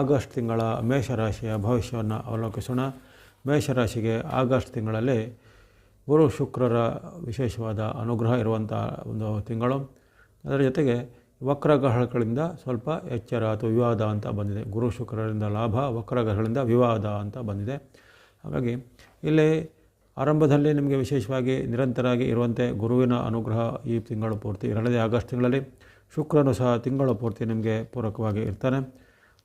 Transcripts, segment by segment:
August ತಿಂಗಳ ಮೇಷರಾಶಿಯ ಭವಿಷ್ಯವನ್ನು ಅವಲೋಕಿಸೋಣ. ಮೇಷರಾಶಿಗೆ August ತಿಂಗಳಲ್ಲಿ ಗುರು ಶುಕ್ರರ ವಿಶೇಷವಾದ ಅನುಗ್ರಹ ಇರುವಂಥ ಒಂದು ತಿಂಗಳು. ಅದರ ಜೊತೆಗೆ ವಕ್ರಗ್ರಹಗಳಿಂದ ಸ್ವಲ್ಪ ಎಚ್ಚರ ಅಥವಾ ವಿವಾದ ಅಂತ ಬಂದಿದೆ. ಗುರು ಶುಕ್ರರಿಂದ ಲಾಭ, ವಕ್ರಗ್ರಹಗಳಿಂದ ವಿವಾದ ಅಂತ ಬಂದಿದೆ. ಹಾಗಾಗಿ ಇಲ್ಲಿ ಆರಂಭದಲ್ಲಿ ನಿಮಗೆ ವಿಶೇಷವಾಗಿ ನಿರಂತರವಾಗಿ ಇರುವಂತೆ ಗುರುವಿನ ಅನುಗ್ರಹ ಈ ತಿಂಗಳು ಪೂರ್ತಿ ಎರಡನೇ ಆಗಸ್ಟ್ ತಿಂಗಳಲ್ಲಿ ಶುಕ್ರನು ಸಹ ತಿಂಗಳು ಪೂರ್ತಿ ನಿಮಗೆ ಪೂರಕವಾಗಿ ಇರ್ತಾನೆ.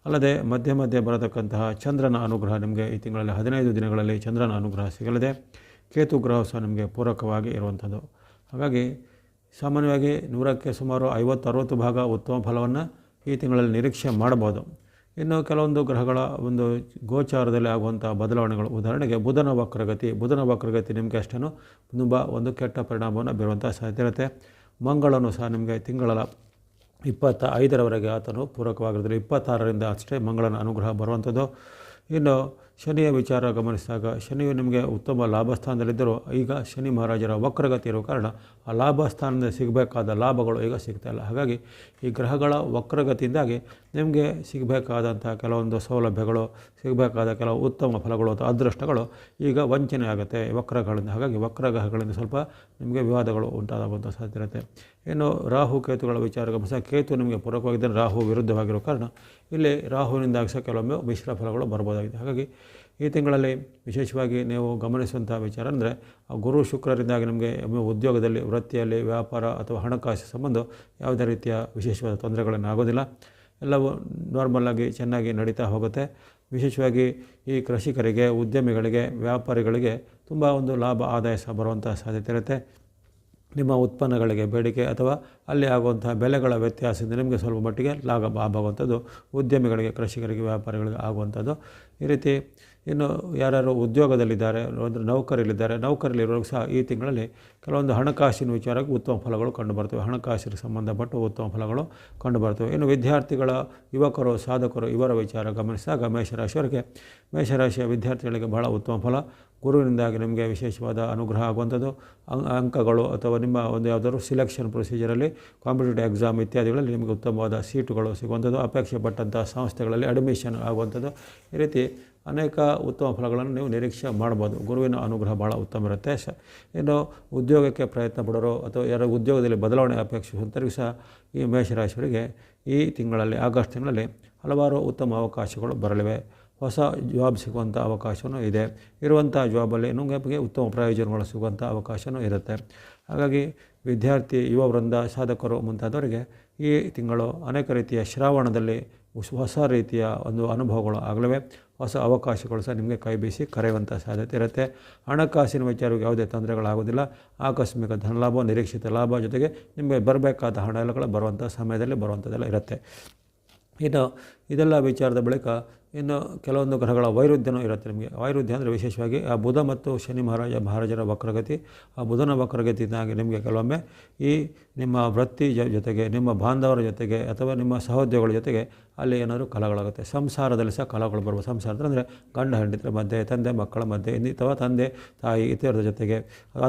ಅಲ್ಲದೆ ಮಧ್ಯೆ ಮಧ್ಯೆ ಬರತಕ್ಕಂತಹ ಚಂದ್ರನ ಅನುಗ್ರಹ ನಿಮಗೆ ಈ ತಿಂಗಳಲ್ಲಿ ಹದಿನೈದು ದಿನಗಳಲ್ಲಿ ಚಂದ್ರನ ಅನುಗ್ರಹ ಸಿಗಲಿದೆ. ಕೇತು ಗ್ರಹ ಸಹ ನಿಮಗೆ ಪೂರಕವಾಗಿ ಇರುವಂಥದ್ದು. ಹಾಗಾಗಿ ಸಾಮಾನ್ಯವಾಗಿ ನೂರಕ್ಕೆ ಸುಮಾರು ಐವತ್ತು ಅರುವತ್ತು ಭಾಗ ಉತ್ತಮ ಫಲವನ್ನು ಈ ತಿಂಗಳಲ್ಲಿ ನಿರೀಕ್ಷೆ ಮಾಡಬಹುದು. ಇನ್ನು ಕೆಲವೊಂದು ಗ್ರಹಗಳ ಒಂದು ಗೋಚಾರದಲ್ಲಿ ಆಗುವಂಥ ಬದಲಾವಣೆಗಳು. ಉದಾಹರಣೆಗೆ ಬುಧನ ವಕ್ರಗತಿ. ಬುಧನ ವಕ್ರಗತಿ ನಿಮಗೆ ಅಷ್ಟೇನು ತುಂಬ ಒಂದು ಕೆಟ್ಟ ಪರಿಣಾಮವನ್ನು ಬೀರುವಂಥ ಸಾಧ್ಯತೆ ಇರುತ್ತೆ. ಮಂಗಳನು ಸಹ ನಿಮಗೆ ತಿಂಗಳ ಇಪ್ಪತ್ತ ಐದರವರೆಗೆ ಆತನು ಪೂರಕವಾಗಿರೋದಿಲ್ಲ ಇಪ್ಪತ್ತಾರರಿಂದ ಅಷ್ಟೇ ಮಂಗಳನ ಅನುಗ್ರಹ ಬರುವಂಥದ್ದು. ಇನ್ನು ಶನಿಯ ವಿಚಾರ ಗಮನಿಸಿದಾಗ ಶನಿಯು ನಿಮಗೆ ಉತ್ತಮ ಲಾಭಸ್ಥಾನದಲ್ಲಿದ್ದರೂ ಈಗ ಶನಿ ಮಹಾರಾಜರ ವಕ್ರಗತಿ ಇರುವ ಕಾರಣ ಆ ಲಾಭ ಸಿಗಬೇಕಾದ ಲಾಭಗಳು ಈಗ ಸಿಗ್ತಾಯಿಲ್ಲ ಹಾಗಾಗಿ ಈ ಗ್ರಹಗಳ ವಕ್ರಗತಿಯಿಂದಾಗಿ ನಿಮಗೆ ಸಿಗಬೇಕಾದಂಥ ಕೆಲವೊಂದು ಸೌಲಭ್ಯಗಳು, ಸಿಗಬೇಕಾದ ಕೆಲವು ಉತ್ತಮ ಫಲಗಳು ಅಥವಾ ಅದೃಷ್ಟಗಳು ಈಗ ವಂಚನೆ ಆಗುತ್ತೆ ವಕ್ರಗಳಿಂದ, ಹಾಗಾಗಿ ವಕ್ರಗ್ರಹಗಳಿಂದ ಸ್ವಲ್ಪ ನಿಮಗೆ ವಿವಾದಗಳು ಉಂಟಾಗುವಂಥ ಸಾಧ್ಯ ಇರುತ್ತೆ ಇನ್ನು ರಾಹು ಕೇತುಗಳ ವಿಚಾರ ಗಮನಿಸಿದಾಗ, ಕೇತು ನಿಮಗೆ ಪೂರಕವಾಗಿದ್ದರೆ ರಾಹು ವಿರುದ್ಧವಾಗಿರೋ ಕಾರಣ ಇಲ್ಲಿ ರಾಹುವಿನಿಂದಾಗಿ ಸಹ ಕೆಲವೊಮ್ಮೆ ಮಿಶ್ರ ಫಲಗಳು ಬರ್ಬೋದಾಗಿದೆ. ಹಾಗಾಗಿ ಈ ತಿಂಗಳಲ್ಲಿ ವಿಶೇಷವಾಗಿ ನೀವು ಗಮನಿಸುವಂಥ ವಿಚಾರ ಅಂದರೆ, ಗುರು ಶುಕ್ರರಿಂದಾಗಿ ನಿಮಗೆ ಉದ್ಯೋಗದಲ್ಲಿ, ವೃತ್ತಿಯಲ್ಲಿ ವ್ಯಾಪಾರ ಅಥವಾ ಹಣಕಾಸು ಸಂಬಂಧ ಯಾವುದೇ ರೀತಿಯ ವಿಶೇಷವಾದ ತೊಂದರೆಗಳನ್ನು ಆಗೋದಿಲ್ಲ ಎಲ್ಲವೂ ನಾರ್ಮಲ್ಲಾಗಿ ಚೆನ್ನಾಗಿ ನಡೀತಾ ಹೋಗುತ್ತೆ. ವಿಶೇಷವಾಗಿ ಈ ಕೃಷಿಕರಿಗೆ, ಉದ್ಯಮಿಗಳಿಗೆ, ವ್ಯಾಪಾರಿಗಳಿಗೆ ತುಂಬ ಒಂದು ಲಾಭ, ಆದಾಯ ಸಹ ಬರುವಂಥ ಸಾಧ್ಯತೆ ಇರುತ್ತೆ. ನಿಮ್ಮ ಉತ್ಪನ್ನಗಳಿಗೆ ಬೇಡಿಕೆ ಅಥವಾ ಅಲ್ಲಿ ಆಗುವಂಥ ಬೆಲೆಗಳ ವ್ಯತ್ಯಾಸದಿಂದ ನಿಮಗೆ ಸ್ವಲ್ಪ ಮಟ್ಟಿಗೆ ಲಾಭ ಆಗುವಂಥದ್ದು, ಉದ್ಯಮಿಗಳಿಗೆ, ಕೃಷಿಕರಿಗೆ, ವ್ಯಾಪಾರಿಗಳಿಗೆ ಆಗುವಂಥದ್ದು. ಈ ರೀತಿ ಇನ್ನು ಯಾರ್ಯಾರು ಉದ್ಯೋಗದಲ್ಲಿದ್ದಾರೆ, ಅಂದರೆ ನೌಕರಲ್ಲಿದ್ದಾರೆ ನೌಕರಲ್ಲಿರೋರು ಸಹ ಈ ತಿಂಗಳಲ್ಲಿ ಕೆಲವೊಂದು ಹಣಕಾಸಿನ ವಿಚಾರಕ್ಕೆ ಉತ್ತಮ ಫಲಗಳು ಕಂಡುಬರ್ತವೆ ಹಣಕಾಸಿಗೆ ಸಂಬಂಧಪಟ್ಟ ಉತ್ತಮ ಫಲಗಳು ಕಂಡುಬರ್ತವೆ ಇನ್ನು ವಿದ್ಯಾರ್ಥಿಗಳ, ಯುವಕರು, ಸಾಧಕರು, ಇವರ ವಿಚಾರ ಗಮನಿಸಿದಾಗ ಮೇಷರಾಶಿಯವರಿಗೆ ಮೇಷರಾಶಿಯ ವಿದ್ಯಾರ್ಥಿಗಳಿಗೆ ಬಹಳ ಉತ್ತಮ ಫಲ. ಗುರುವಿನಿಂದಾಗಿ ನಿಮಗೆ ವಿಶೇಷವಾದ ಅನುಗ್ರಹ ಆಗುವಂಥದ್ದು. ಅಂಕಗಳು ಅಥವಾ ನಿಮ್ಮ ಒಂದು ಯಾವುದಾದ್ರು ಸಿಲೆಕ್ಷನ್ ಪ್ರೊಸೀಜರಲ್ಲಿ ಕಾಂಪಿಟೇಟಿವ್ ಎಕ್ಸಾಮ್ ಇತ್ಯಾದಿಗಳಲ್ಲಿ ನಿಮಗೆ ಉತ್ತಮವಾದ ಸೀಟುಗಳು ಸಿಗುವಂಥದ್ದು, ಅಪೇಕ್ಷೆ ಪಟ್ಟಂಥ ಸಂಸ್ಥೆಗಳಲ್ಲಿ ಅಡ್ಮಿಷನ್ ಆಗುವಂಥದ್ದು. ಈ ರೀತಿ ಅನೇಕ ಉತ್ತಮ ಫಲಗಳನ್ನು ನೀವು ನಿರೀಕ್ಷೆ ಮಾಡ್ಬೋದು. ಗುರುವಿನ ಅನುಗ್ರಹ ಭಾಳ ಉತ್ತಮ ಇರುತ್ತೆ. ಸ, ಇನ್ನು ಉದ್ಯೋಗಕ್ಕೆ ಪ್ರಯತ್ನ ಪಡೋರು ಅಥವಾ ಯಾರೋ ಉದ್ಯೋಗದಲ್ಲಿ ಬದಲಾವಣೆ ಅಪೇಕ್ಷಿಸುವಂಥವ್ರಿಗೂ ಸಹ ಈ ಮೇಷರಾಶಿಯವರಿಗೆ ಈ ತಿಂಗಳಲ್ಲಿ, ಆಗಸ್ಟ್ ತಿಂಗಳಲ್ಲಿ ಹಲವಾರು ಉತ್ತಮ ಅವಕಾಶಗಳು ಬರಲಿವೆ. ಹೊಸ ಜಾಬ್ ಸಿಗುವಂಥ ಅವಕಾಶವೂ ಇದೆ. ಇರುವಂಥ ಜಾಬಲ್ಲಿ ನಿಮಗೆ ಉತ್ತಮ ಪ್ರಯೋಜನಗಳು ಸಿಗುವಂಥ ಅವಕಾಶವೂ ಇರುತ್ತೆ. ಹಾಗಾಗಿ ವಿದ್ಯಾರ್ಥಿ, ಯುವ ವೃಂದ, ಸಾಧಕರು ಮುಂತಾದವರಿಗೆ ಈ ತಿಂಗಳು ಅನೇಕ ರೀತಿಯ ಶ್ರಾವಣದಲ್ಲಿ ಹೊಸ ರೀತಿಯ ಒಂದು ಅನುಭವಗಳು ಆಗಲಿವೆ. ಹೊಸ ಅವಕಾಶಗಳು ಸಹ ನಿಮಗೆ ಕೈ ಬೀಸಿ ಕರೆಯುವಂಥ ಸಾಧ್ಯತೆ ಇರುತ್ತೆ. ಹಣಕಾಸಿನ ವಿಚಾರಕ್ಕೆ ಯಾವುದೇ ತೊಂದರೆಗಳಾಗೋದಿಲ್ಲ. ಆಕಸ್ಮಿಕ ಧನಲಾಭ, ನಿರೀಕ್ಷಿತ ಲಾಭ ಜೊತೆಗೆ ನಿಮಗೆ ಬರಬೇಕಾದ ಹಣಗಳು ಬರುವಂಥ ಸಮಯದಲ್ಲಿ ಬರುವಂಥದ್ದೆಲ್ಲ ಇರುತ್ತೆ. ಇನ್ನು ಇದೆಲ್ಲ ವಿಚಾರದ ಬಳಿಕ ಇನ್ನು ಕೆಲವೊಂದು ಗ್ರಹಗಳ ವೈರುಧ್ಯನೂ ಇರುತ್ತೆ ನಿಮಗೆ. ವೈರುಧ್ಯ ಅಂದರೆ ವಿಶೇಷವಾಗಿ ಆ ಬುಧ ಮತ್ತು ಶನಿ ಮಹಾರಾಜ, ಮಹಾರಾಜರ ವಕ್ರಗತಿ. ಆ ಬುಧನ ವಕ್ರಗತಿಯಿಂದಾಗಿ ನಿಮಗೆ ಕೆಲವೊಮ್ಮೆ ಈ ನಿಮ್ಮ ವೃತ್ತಿ ಜೊತೆಗೆ ನಿಮ್ಮ ಬಾಂಧವರ ಜೊತೆಗೆ ಅಥವಾ ನಿಮ್ಮ ಸಹೋದ್ಯೋಗಗಳ ಜೊತೆಗೆ ಅಲ್ಲಿ ಏನಾದರೂ ಕಲಗಳಾಗುತ್ತೆ. ಸಂಸಾರದಲ್ಲಿ ಸಹ ಕಲಗಳು ಬರ್ಬೋದು ಸಂಸಾರ ಅಂದರೆ ಗಂಡ ಹೆಂಡತಿರ ಮಧ್ಯೆ, ತಂದೆ, ಮಕ್ಕಳ ಮಧ್ಯೆ ಅಥವಾ ತಂದೆ, ತಾಯಿ, ಇತರರ ಜೊತೆಗೆ